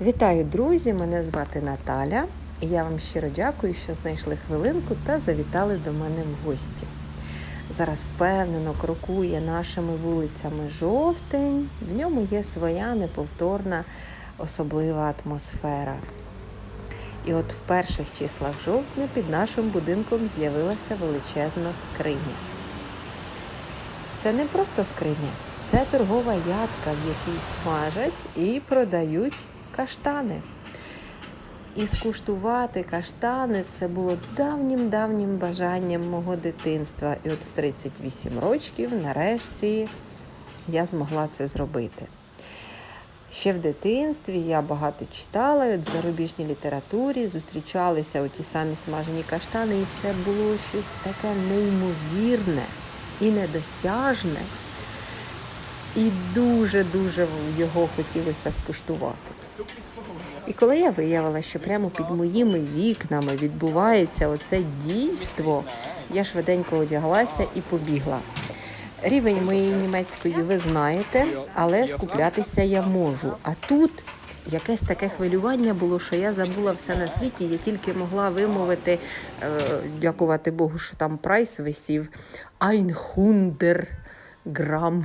Вітаю, друзі! Мене звати Наталя, і я вам щиро дякую, що знайшли хвилинку та завітали до мене в гості. Зараз впевнено крокує нашими вулицями жовтень. В ньому є своя неповторна особлива атмосфера. І от в перших числах жовтня під нашим будинком з'явилася величезна скриня. Це не просто скриня, це торгова ядка, в якій смажать і продають каштани. І скуштувати каштани це було давнім-давнім бажанням мого дитинства. І от в 38 років нарешті я змогла це зробити. Ще в дитинстві я багато читала, і от в зарубіжній літературі зустрічалися оті самі смажені каштани, і це було щось таке неймовірне і недосяжне. І дуже-дуже його хотілося скуштувати. І коли я виявила, що прямо під моїми вікнами відбувається оце дійство, я швиденько одяглася і побігла. Рівень моєї німецької ви знаєте, але скуплятися я можу. А тут якесь таке хвилювання було, що я забула все на світі. Я тільки могла вимовити, е, дякувати Богу, що там прайс висів. Айнхундер грам.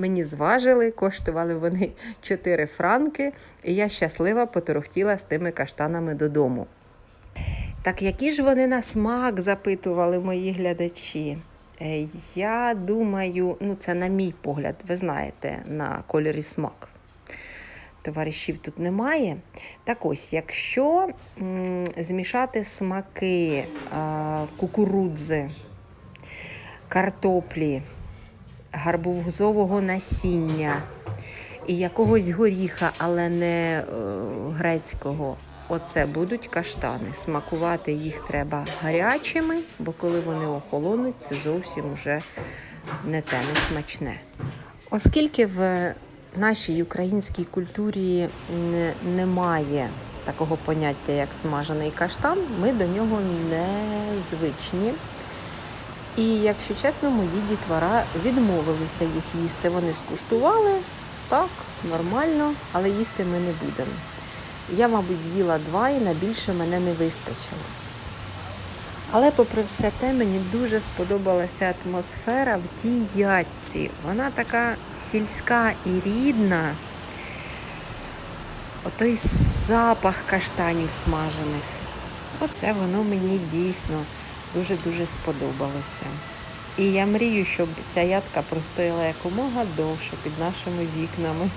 Мені зважили, коштували вони 4 франки, і я щаслива поторохтіла з тими каштанами додому. Так які ж вони на смак запитували мої глядачі? Е, Я думаю, ну це на мій погляд, ви знаєте, на колір і смак. Товаришів тут немає. Так ось, якщо м, змішати смаки а, кукурудзи, картоплі, гарбузового насіння і якогось горіха, але не е, грецького. Оце будуть каштани. Смакувати їх треба гарячими, бо коли вони охолонуть, це зовсім уже не те, не смачне. Оскільки в нашій українській культурі не- немає такого поняття, як смажений каштан, ми до нього не звичні. І якщо чесно, мої дітвора відмовилися їх їсти. Вони скуштували так, нормально, але їсти ми не будемо. Я, мабуть, з'їла два і на більше мене не вистачило. Але, попри все те, мені дуже сподобалася атмосфера в тій ядці. Вона така сільська і рідна. Отой запах каштанів смажених. Оце воно мені дійсно дуже-дуже сподобалося. І я мрію, щоб ця ядка простояла якомога довше під нашими вікнами.